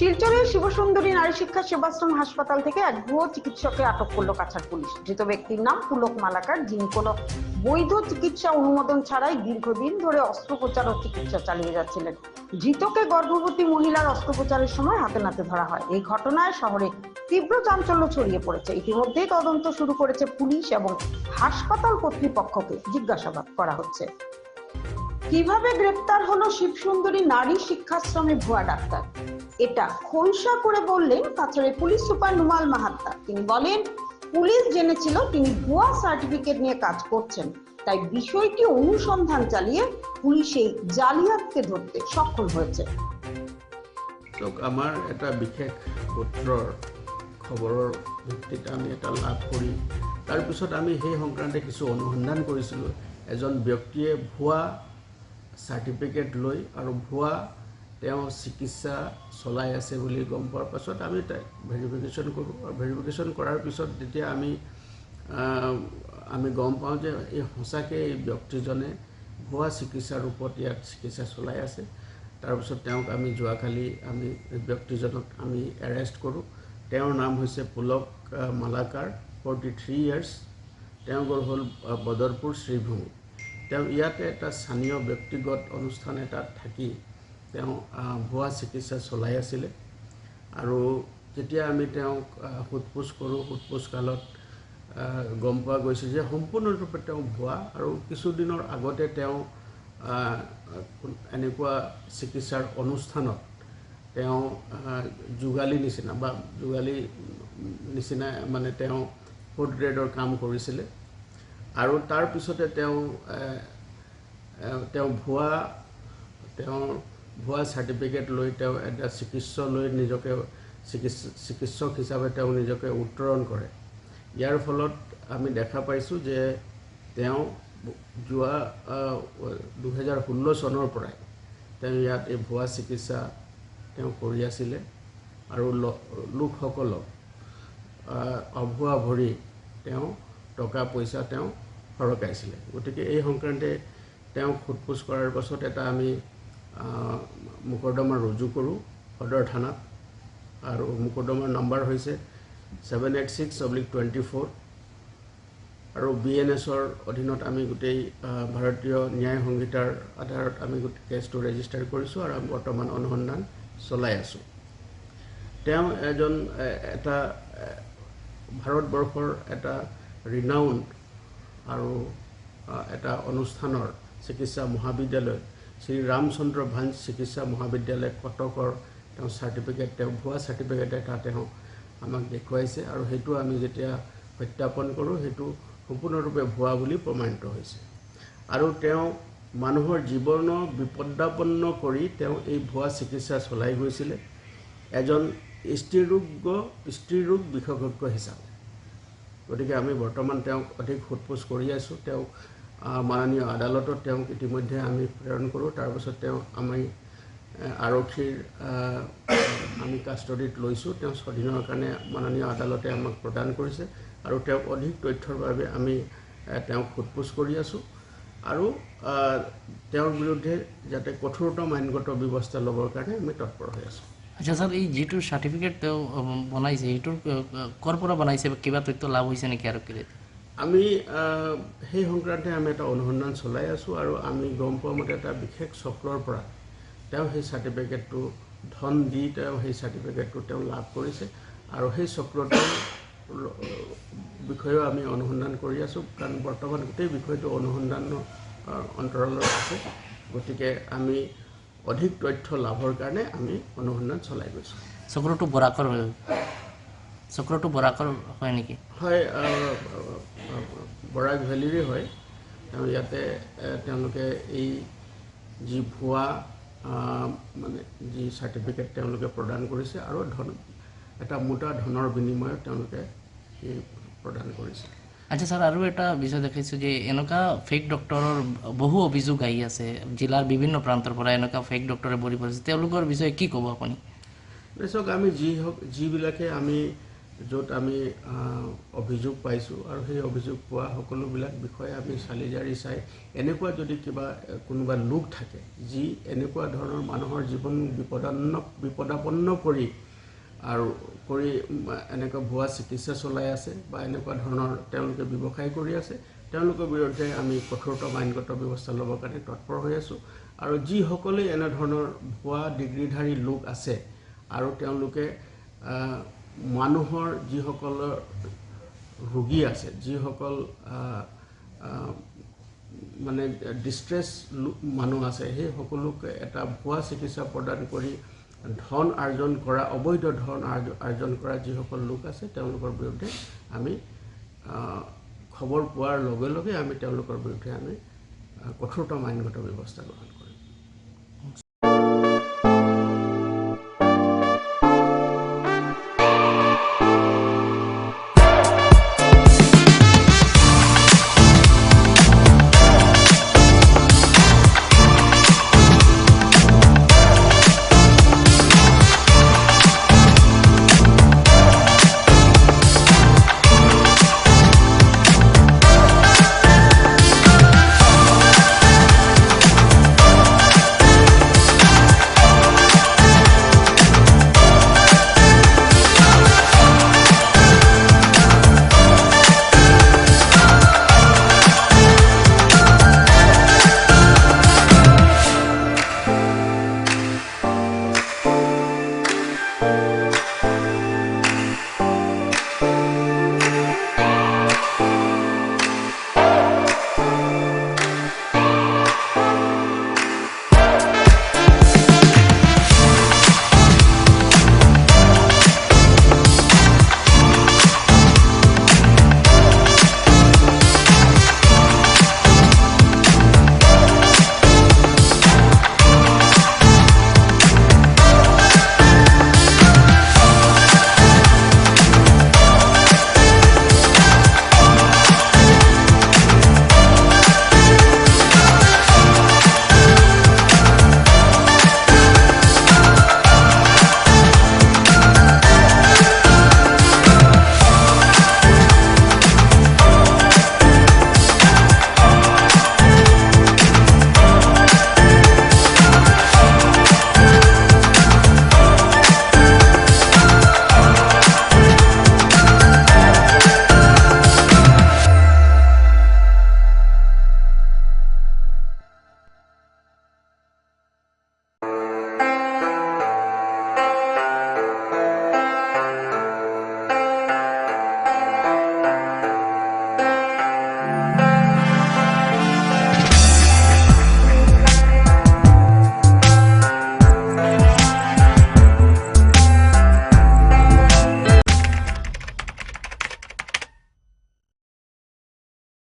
শিলচরের শিবসুন্দরী নারী শিক্ষা সেবাশ্রম হাসপাতাল থেকে এক ভুয়ো চিকিৎসককে আটক করল কাছাড় পুলিশ। ধৃত ব্যক্তির নাম পুলক মালাকার, যিনি কোনো বৈধ চিকিৎসা অনুমোদন ছাড়াই দীর্ঘদিন ধরে অস্ত্রোপচার ও চিকিৎসা চালিয়ে যাচ্ছিলেন। ধৃতকে গর্ভবতী মহিলার অস্ত্রোপচারের সময় হাতে নাতে ধরা হয়। এই ঘটনায় শহরে তীব্র চাঞ্চল্য ছড়িয়ে পড়েছে। ইতিমধ্যেই তদন্ত শুরু করেছে পুলিশ এবং হাসপাতাল কর্তৃপক্ষকে জিজ্ঞাসাবাদ করা হচ্ছে। কীভাবে গ্রেপ্তার হলো শিবসুন্দরী নারী শিক্ষাশ্রমে ভুয়া ডাক্তার? এটা খোলসা করে বললেন কাছাড়ের পুলিশ সুপার নুমাল মাহাত্তা। তিনি বলেন, পুলিশ জেনেছিল তিনি ভুয়া সার্টিফিকেট নিয়ে কাজ করছেন। তাই বিষয়টি অনুসন্ধান চালিয়ে পুলিশ এই জালিয়াতকে ধরতে সক্ষম হয়েছে। আমাৰ এটা বিশেষ সূত্ৰৰ খবৰৰ ভিত্তিত আমি এটা লাভ কৰি তাৰপিছত আমি সেই সংক্ৰান্তে কিছু অনুসন্ধান কৰিছিলোঁ। এজন ব্যক্তিয়ে ভুৱা চাৰ্টিফিকেট লৈ আৰু ভুৱা তেওঁ চিকিৎসা চলাই আছে বুলি গম পোৱাৰ পাছত আমি ভেৰিফিকেশ্যন কৰোঁ। আৰু ভেৰিফিকেশ্যন কৰাৰ পিছত যেতিয়া আমি আমি গম পাওঁ যে এই সঁচাকৈ এই ব্যক্তিজনে ভুৱা চিকিৎসাৰ ৰূপত ইয়াত চিকিৎসা চলাই আছে তাৰপিছত তেওঁক আমি যোৱাকালি আমি ব্যক্তিজনক আমি এৰেষ্ট কৰোঁ। তেওঁৰ নাম হৈছে Pulak Malakar forty three years তেওঁ গ'ল হ'ল বদৰপুৰ শ্ৰীভূমি। তেওঁ ইয়াতে এটা স্থানীয় ব্যক্তিগত অনুষ্ঠান এটাত থাকি তেওঁ ভুৱা চিকিৎসা চলাই আছিলে। আৰু যেতিয়া আমি তেওঁক সোধ পোছ কৰোঁ সোধ পোছ কালত গম পোৱা গৈছে যে সম্পূৰ্ণৰূপে তেওঁ ভুৱা আৰু কিছুদিনৰ আগতে তেওঁ এনেকুৱা চিকিৎসাৰ অনুষ্ঠানত তেওঁ যোগালী নিচিনা বা যোগালী নিচিনা মানে তেওঁ ফুড গ্ৰেডৰ কাম কৰিছিলে। আৰু তাৰপিছতে তেওঁ তেওঁ ভুৱা তেওঁ ভুৱা চাৰ্টিফিকেট লৈ তেওঁ এটা চিকিৎসক লৈ নিজকে চিকিৎস চিকিৎসক হিচাপে তেওঁ নিজকে উত্তৰণ কৰে। ইয়াৰ ফলত আমি দেখা পাইছোঁ যে তেওঁ যোৱা দুহেজাৰ ষোল্ল চনৰ পৰাই তেওঁ ইয়াত এই ভুৱা চিকিৎসা তেওঁ কৰি আছিলে আৰু লোকসকলক অভুৱা ভৰি তেওঁ টকা পইচা তেওঁ সৰকাইছিলে গতিকে এই সংক্ৰান্তে তেওঁক সোধ পোছ কৰাৰ পাছত এটা আমি মোকৰ্দমা ৰুজু কৰোঁ সদৰ থানাত। আৰু মোকৰ্দমাৰ নম্বৰ হৈছে seven eight six oblique twenty four. আৰু বি এন এছৰ অধীনত আমি গোটেই ভাৰতীয় ন্যায় সংহিতাৰ আধাৰত আমি গোটেই কেছটো ৰেজিষ্টাৰ কৰিছোঁ আৰু বৰ্তমান অনুসন্ধান চলাই আছোঁ। তেওঁ এজন এটা ভাৰতবৰ্ষৰ এটা ৰিনাউণ্ড আৰু এটা অনুষ্ঠানৰ চিকিৎসা মহাবিদ্যালয় শ্ৰী ৰামচন্দ্ৰ ভাঞ্জ চিকিৎসা মহাবিদ্যালয় কটকৰ তেওঁ চাৰ্টিফিকেট তেওঁ ভুৱা চাৰ্টিফিকেট এটা তেওঁ আমাক দেখুৱাইছে আৰু সেইটো আমি যেতিয়া সত্যাপন কৰোঁ সেইটো সম্পূৰ্ণৰূপে ভুৱা বুলি প্ৰমাণিত হৈছে। আৰু তেওঁ মানুহৰ জীৱনৰ বিপদাপন্ন কৰি তেওঁ এই ভুৱা চিকিৎসা চলাই গৈছিলে। এজন স্ত্ৰীৰোগ্য স্ত্ৰীৰোগ বিশেষজ্ঞ হিচাপে। গতিকে আমি বৰ্তমান তেওঁক অধিক সোধ পোছ কৰি আছোঁ। তেওঁক মাননীয় আদালতত তেওঁক ইতিমধ্যে আমি প্ৰেৰণ কৰোঁ। তাৰপাছত তেওঁ আমি আৰক্ষীৰ আমি কাষ্টডিত লৈছোঁ। তেওঁ স্বাধীনৰ কাৰণে মাননীয় আদালতে আমাক প্ৰদান কৰিছে আৰু তেওঁক অধিক তথ্যৰ বাবে আমি তেওঁক সোধ পোছ কৰি আছোঁ। আৰু তেওঁৰ বিৰুদ্ধে যাতে কঠোৰতম আইনগত ব্যৱস্থা ল'বৰ কাৰণে আমি তৎপৰ হৈ আছোঁ। আচ্ছা ছাৰ এই যিটো চাৰ্টিফিকেট তেওঁ বনাইছে সেইটোৰ ক'ৰ পৰা বনাইছে কিবা তথ্য লাভ হৈছে নেকি আৰক্ষীৰে আমি সেই সংক্ৰান্তে আমি এটা অনুসন্ধান চলাই আছোঁ আৰু আমি গম পোৱা মতে এটা বিশেষ চক্ৰৰ পৰা তেওঁ সেই চাৰ্টিফিকেটটো ধন দি তেওঁ সেই চাৰ্টিফিকেটটো তেওঁ লাভ কৰিছে আৰু সেই চক্ৰটোৰ বিষয়েও আমি অনুসন্ধান কৰি আছোঁ কাৰণ বৰ্তমান গোটেই বিষয়টো অনুসন্ধানৰ অন্তৰালত আছে গতিকে আমি অধিক তথ্য লাভৰ কাৰণে আমি অনুসন্ধান চলাই গৈছোঁ চক্ৰটো বৰাকৰ। চক্ৰটো বৰাকৰ হয় নেকি? হয় বৰাক ভেলীৰে হয়। তেওঁ ইয়াতে তেওঁলোকে এই যি ভুৱা মানে যি চাৰ্টিফিকেট তেওঁলোকে প্ৰদান কৰিছে আৰু ধন এটা মোটা ধনৰ বিনিময়ত তেওঁলোকে এই প্ৰদান কৰিছে। আচ্ছা ছাৰ আৰু এটা বিষয় দেখিছোঁ যে এনেকুৱা ফেক ডক্টৰৰ বহু অভিযোগ আহি আছে জিলাৰ বিভিন্ন প্ৰান্তৰ পৰা এনেকুৱা ফেক ডক্টৰে ভৰি পৰিছে। তেওঁলোকৰ বিষয়ে কি ক'ব আপুনি? চাওক আমি যি হওক যিবিলাকে আমি য'ত আমি অভিযোগ পাইছোঁ আৰু সেই অভিযোগ পোৱা সকলোবিলাক বিষয়ে আমি চালি জাৰি চাই এনেকুৱা যদি কিবা কোনোবা লোক থাকে যি এনেকুৱা ধৰণৰ মানুহৰ জীৱন বিপদান্ন বিপদাপন্ন কৰি আৰু কৰি এনেকুৱা ভুৱা চিকিৎসা চলাই আছে বা এনেকুৱা ধৰণৰ তেওঁলোকে ব্যৱসায় কৰি আছে তেওঁলোকৰ বিৰুদ্ধে আমি কঠোৰতম আইনগত ব্যৱস্থা ল'বৰ কাৰণে তৎপৰ হৈ আছোঁ। আৰু যিসকলে এনেধৰণৰ ভুৱা ডিগ্ৰীধাৰী লোক আছে আৰু তেওঁলোকে মানুহৰ যিসকলৰ ৰোগী আছে যিসকল মানে ডিষ্ট্ৰেছ মানুহ আছে সেই সকলোকে এটা ভুৱা চিকিৎসা প্ৰদান কৰি ধন আৰ্জন কৰা অবৈধ ধন আৰ্জ- আৰ্জন কৰা যিসকল লোক আছে তেওঁলোকৰ বিৰুদ্ধে আমি খবৰ পোৱাৰ লগে লগে আমি তেওঁলোকৰ বিৰুদ্ধে আমি কঠোৰতম আইনগত ব্যৱস্থা গ্ৰহণ কৰোঁ